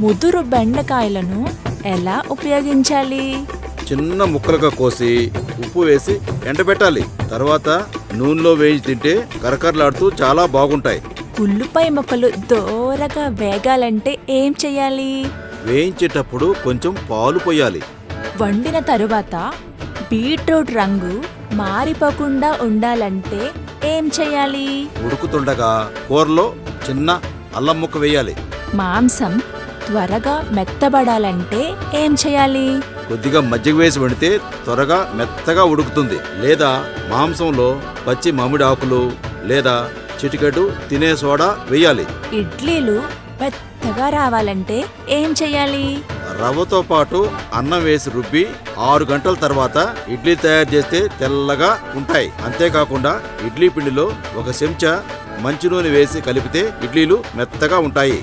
ముదురు బెండకాయలను ఎలా ఉపయోగించాలి? చిన్న ముక్కలుగా కోసి ఉప్పు వేసి ఎండబెట్టాలి. తర్వాత నూనెలో వేయించి తింటే కరకరలాడుతూ చాలా బాగుంటాయి. ఉల్లిపాయ ముక్కలు దోరగా వేగాలంటే ఏం చేయాలి? వేయించేటప్పుడు కొంచెం పాలు పోయాలి. వండిన తరువాత బీట్రూట్ రంగు మారిపోకుండా ఉండాలంటే ఏం చేయాలి? ఉడుకుతుండగా కూరలో చిన్న అల్లం ముక్క వేయాలి. మాంసం త్వరగా మెత్తబడాలంటే ఏం చేయాలి? కొద్దిగా మజ్జిగ వేసి వండితే త్వరగా మెత్తగా ఉడుకుతుంది. లేదా మాంసంలో పచ్చి మామిడి ఆకులు లేదా చిటికెడు తినే సోడా వేయాలి. ఇడ్లీలు మెత్తగా రావాలంటే ఏం చేయాలి? రవ్వతో పాటు అన్నం వేసి రుబ్బి ఆరు గంటల తర్వాత ఇడ్లీ తయారు చేస్తే తెల్లగా ఉంటాయి. అంతేకాకుండా ఇడ్లీ పిండిలో ఒక చెంచా మంచి నూనె వేసి కలిపితే ఇడ్లీలు మెత్తగా ఉంటాయి.